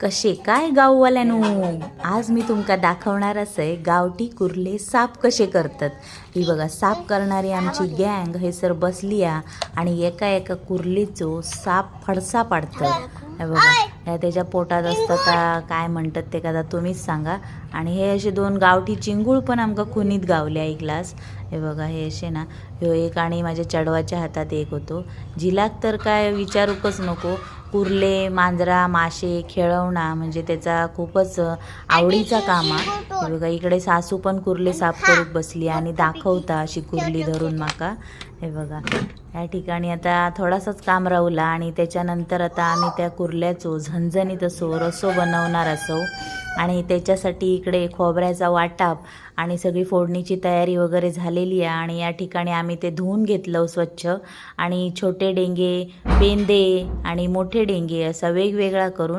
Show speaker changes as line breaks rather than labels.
कसे? काय गाववाल्यानो? आज मी तुमका दाखवणारच आहे गावठी कुर्ले साफ कसे करतात. ही बघा साफ करणारी आमची गँग हे सर बसली आणि एका एका कुर्लीचो साप फडसा पाडतात. हे बघा ह्या त्याच्या पोटात असतं का काय म्हणतात ते का तुम्हीच सांगा. आणि हे असे दोन गावठी चिंगूळ पण आमका खुनीत गावले एक ग्लास. हे बघा हे असे ना ह्यो एक आणि माझ्या चडवाच्या हातात एक होतो. जिलाक तर काय विचारूकच नको कुर्ले मांजरा मासे खेळवणा म्हणजे त्याचा खूपच आवडीचा काम आहे बघा इकडे सासू पण कुर्ले साफ करत बसली आणि दाखवता अशी कुर्ली धरून माका. हे बघा या ठिकाणी आता थोडासाच काम राहुला आणि त्याच्यानंतर आता आम्ही त्या कुर्ल्याचो झणझणीत असो रसो बनवणार असो. आणि त्याच्यासाठी इकडे खोबऱ्याचा वाटाप आणि सगळी फोडणीची तयारी वगैरे झालेली आहे. आणि या ठिकाणी आम्ही ते धुवून घेतलं स्वच्छ. आणि छोटे डेंगे बेंदे आणि मोठे डेंगे असा वेगवेगळा करून